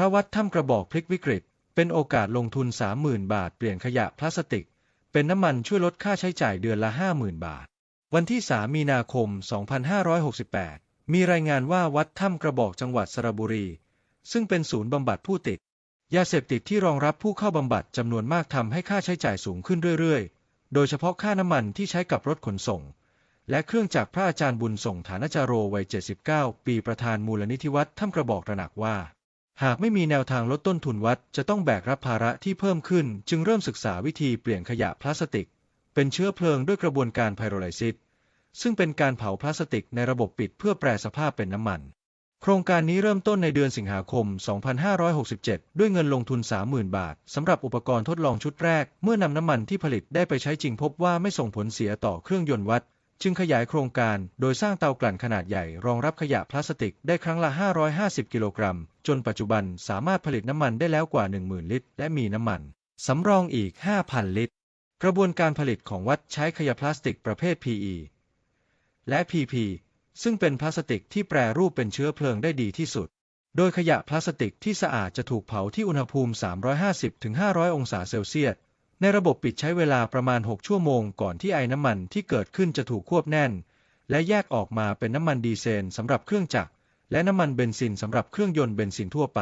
พระวัดถ้ำกระบอกพลิกวิกฤต เป็นโอกาสลงทุน 30,000 บาทเปลี่ยนขยะพลาสติก เป็นน้ำมันช่วยลดค่าใช้จ่ายเดือนละ 50,000 บาท วันที่ 3 มีนาคม 2568 มีรายงานว่าวัดถ้ำกระบอกจังหวัดสระบุรี ซึ่งเป็นศูนย์บำบัดผู้ติด ยาเสพติดที่รองรับผู้เข้าบำบัดจำนวนมากทำให้ค่าใช้จ่ายสูงขึ้นเรื่อยๆ โดยเฉพาะค่าน้ำมันที่ใช้กับรถขนส่ง และเครื่องจักรพระอาจารย์บุญส่งฐานจารโรวัย 79 ปีประธานมูลนิธิวัดถ้ำกระบอกตระหนักว่า หากไม่มีแนวทางลดต้นทุนวัดจะต้องแบกรับภาระที่เพิ่มขึ้น จึงเริ่มศึกษาวิธีเปลี่ยนขยะพลาสติก เป็นเชื้อเพลิงด้วยกระบวนการไพโรไลซิสซึ่งเป็นการเผาพลาสติกในระบบปิดเพื่อแปรสภาพเป็นน้ำมัน โครงการนี้เริ่มต้นในเดือนสิงหาคม 2567 ด้วยเงินลงทุน 30,000 บาทสำหรับอุปกรณ์ทดลองชุดแรก เมื่อนำน้ำมันที่ผลิตได้ไปใช้จริงพบว่าไม่ส่งผลเสียต่อเครื่องยนต์วัด จึงขยายโครงการโดยสร้างเตากลั่นขนาดใหญ่รองรับขยะพลาสติกได้ครั้งละ 550 กิโลกรัม จนปัจจุบันสามารถผลิตน้ำมันได้แล้วกว่า 10,000 ลิตร และมีน้ำมันสำรองอีก 5,000 ลิตร กระบวนการผลิตของวัดใช้ขยะพลาสติกประเภท PE และ PP ซึ่งเป็นพลาสติกที่แปรรูปเป็นเชื้อเพลิงได้ดีที่สุด โดยขยะพลาสติกที่สะอาดจะถูกเผาที่อุณหภูมิ 350-500 องศาเซลเซียส ในระบบปิดใช้เวลาประมาณ 6 ชั่วโมงก่อนที่ไอน้ำมันที่เกิดขึ้นจะถูกควบแน่น และแยกออกมาเป็นน้ำมันดีเซลสำหรับเครื่องจักรและน้ำมันเบนซินสำหรับเครื่องยนต์เบนซินทั่วไป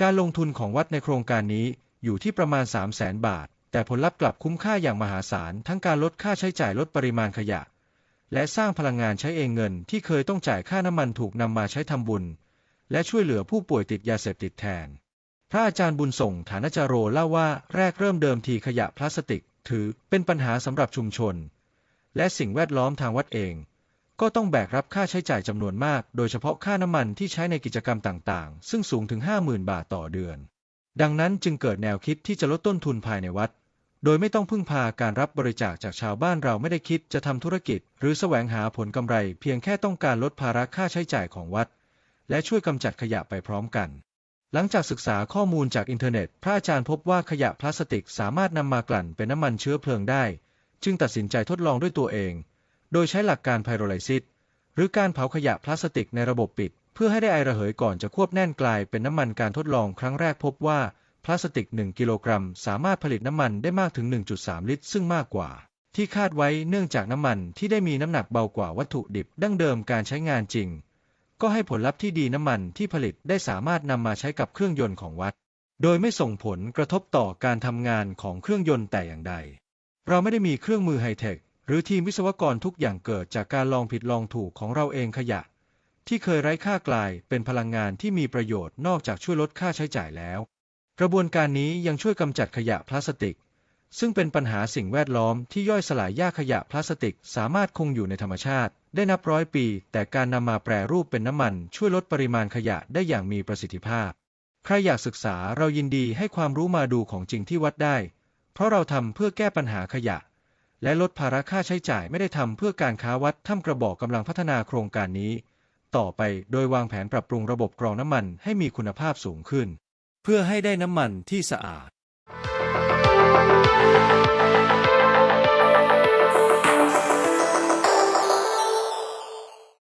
การลงทุนของวัดในโครงการนี้อยู่ที่ประมาณ 3 0 0แสนบาท แต่ผลลัพธ์กลับคุ้มค่าอย่างมหาศาล ทั้งการลดค่าใช้จ่ายลดปริมาณขยะ และสร้างพลังงานใช้เองเงินที่เคยต้องจ่ายค่าน้ำมันถูกนำมาใช้ทำบุญ และช่วยเหลือผู้ป่วยติดยาเสพติดแทน พระอาจารย์บุญส่งฐานจาโรเล่าว่าแรกเริ่มเดิมทีขยะพลาสติกถือเป็นปัญหาสำหรับชุมชน และสิ่งแวดล้อมทางวัดเอง ก็ต้องแบกรับค่าใช้จ่ายจำนวนมาก โดยเฉพาะค่าน้ำมันที่ใช้ในกิจกรรมต่างๆ ซึ่งสูงถึง 50,000 บาทต่อเดือน ดังนั้นจึงเกิดแนวคิดที่จะลดต้นทุนภายในวัด โดยไม่ต้องพึ่งพาการรับบริจาคจากชาวบ้านเราไม่ได้คิดจะทำธุรกิจ หรือแสวงหาผลกำไร เพียงแค่ต้องการลดภาระค่าใช้จ่ายของวัด และช่วยกำจัดขยะไปพร้อมกัน หลังจากศึกษาข้อมูลจากอินเทอร์เน็ต พระอาจารย์พบว่าขยะพลาสติกสามารถนำมากลั่นเป็นน้ำมันเชื้อเพลิงได้ จึงตัดสินใจทดลองด้วยตัวเอง โดยใช้หลักการไพโรไลซิสหรือการเผาขยะพลาสติกในระบบปิด เพื่อให้ได้ไอระเหยก่อนจะควบแน่นกลายเป็นน้ำมันการทดลองครั้งแรกพบว่าพลาสติก 1 กิโลกรัม สามารถผลิตน้ำมันได้มากถึง 1.3 ลิตร ซึ่งมากกว่า ที่คาดไว้เนื่องจากน้ำมันที่ได้มีน้ำหนักเบากว่าวัตถุดิบดั้งเดิมการใช้งานจริง ก็ให้ผลลัพธ์ที่ดีน้ำมันที่ผลิตได้สามารถนำมาใช้กับเครื่องยนต์ของวัด โดยไม่ส่งผลกระทบต่อการทำงานของเครื่องยนต์แต่อย่างใด เราไม่ได้มีเครื่องมือไฮเทค หรือทีมวิศวกรทุกอย่างเกิดจากการลองผิดลองถูกของเราเองขยะ ที่เคยไร้ค่ากลายเป็นพลังงานที่มีประโยชน์นอกจากช่วยลดค่าใช้จ่ายแล้ว กระบวนการนี้ยังช่วยกำจัดขยะพลาสติก ซึ่งเป็นปัญหาสิ่งแวดล้อมที่ย่อยสลายยากขยะพลาสติก สามารถคงอยู่ในธรรมชาติ ได้นับร้อยปี แต่การนำมาแปรรูปเป็นน้ำมันช่วยลดปริมาณขยะได้อย่างมีประสิทธิภาพ ใครอยากศึกษาเรายินดีให้ความรู้มาดูของจริงที่วัดได้ เพราะเราทำเพื่อแก้ปัญหาขยะ และลดภาระค่าใช้จ่ายไม่ได้ทำเพื่อการค้าวัดถ้ำกระบอกกำลังพัฒนาโครงการนี้ ต่อไปโดยวางแผนปรับปรุงระบบกรองน้ำมันให้มีคุณภาพสูงขึ้น เพื่อให้ได้น้ำมันที่สะอาด